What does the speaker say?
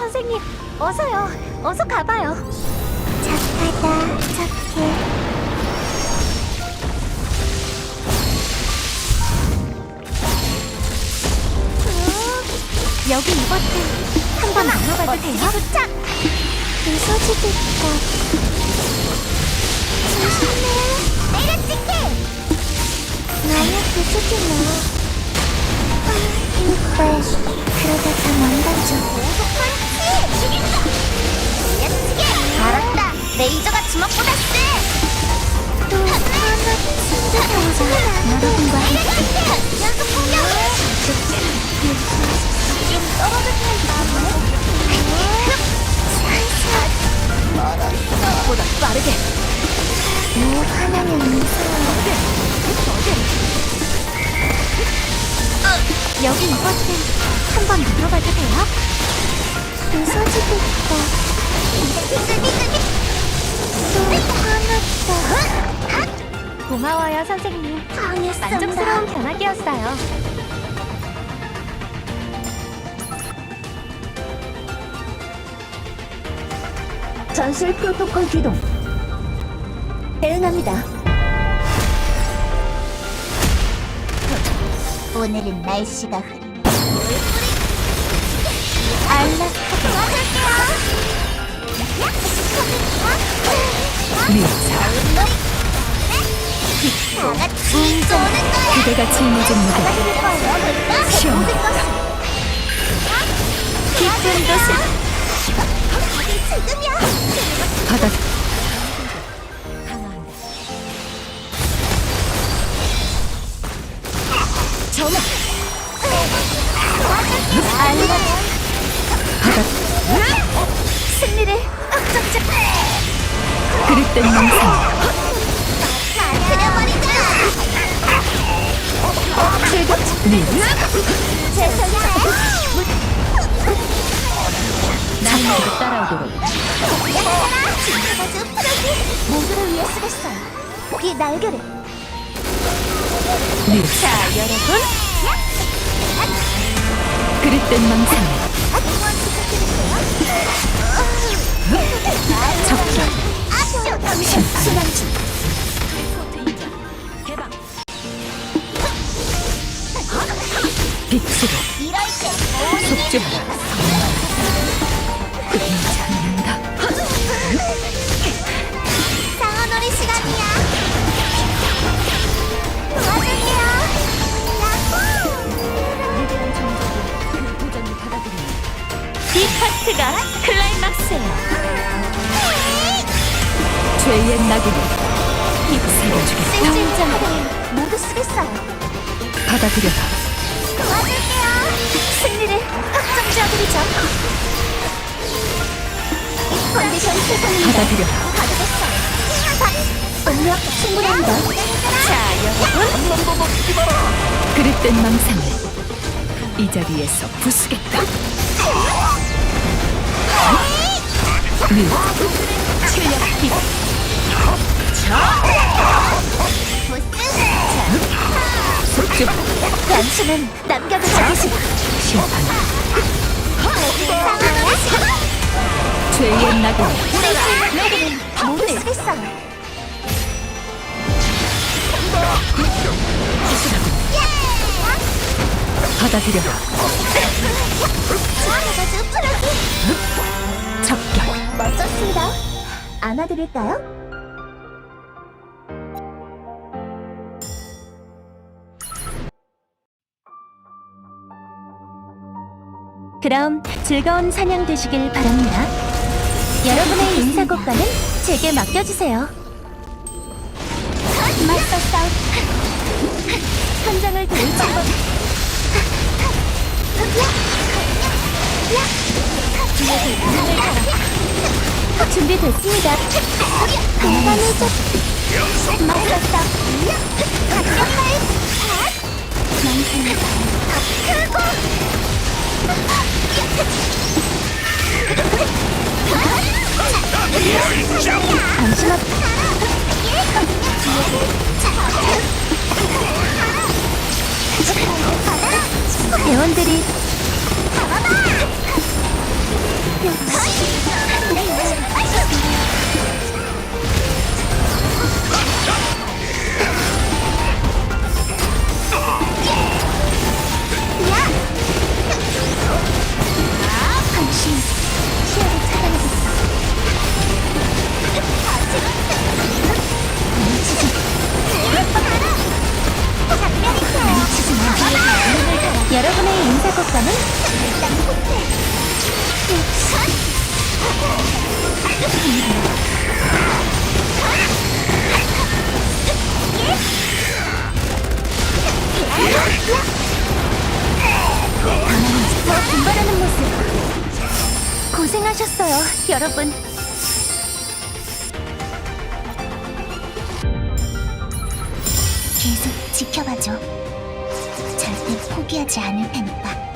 선생님, 어서요. 어서 가봐요. 착하다, 착해. 여기 이 버튼 한번 눌러봐도 돼요? 도착! 부서지겠다. 조심해. 내려찍게! 너무 부수지 마. 아, 이빨. 그러다 다 망가져. 레이저가 주먹보다 세! 또 하나 숨겨보자. 여러분과 함께. 연속 공격! 좀 떨어졌다 보다 빠르게. 뭐 하나는 무서워. 여기 이 버튼 한번 눌러봐도 돼요? 부서지겠다. 또 화났다. 고마워요, 선생님. 당했어. 만족스러운 변화기였어요. 전술 프로토콜 기동. 대응합니다. 오늘은 날씨가 흐린. 안락. 그대가 짊어진 무게. 시험하다. 깊은 지금이야. 바다. 정말. 바다. 승리를 আক적적. 그릇된 망상. 나에게 따라오도록. 아주 푸르기 모두를 위해 쓰겠어요. 이 날개를 네. 자, 여러분. 그릇된 망상. 빛으로 속죄하라. 괜찮는다. 상어놀이 시간이야. 도와줄게요. 이 파트가 클라이막스예요. 죄의 낙인을 휩쓸어주겠다. 승진자를 모두 쓰겠어요. 받아들여라. 도와줄게요. 승리를 확정지어드리죠. 컨디션 세상입니다. 받아들여라. 가져겠어요. 음력 충분합니다. 자, 여러분. 그릇된 망상을 이 자리에서 부수겠다. 네. 빛. 속 죄 당신은 심판. 상황을 죄의 모두 쓰겠어요. 받아들여라. 적격. 멋졌습니다. 안아드릴까요? 그럼 즐거운 사냥 되시길 바랍니다. 여러분의 인사고과는 제게 맡겨주세요. 맞서 싸우 현장을 도울 방법 준비됐습니다. 맞서 싸우 간단해 잠시만. 대원들이 여러분의 인사곡감은 더 분발하는 모습. 고생하셨어요 여러분. 계속 지켜봐줘. 포기하지 않을 테니까.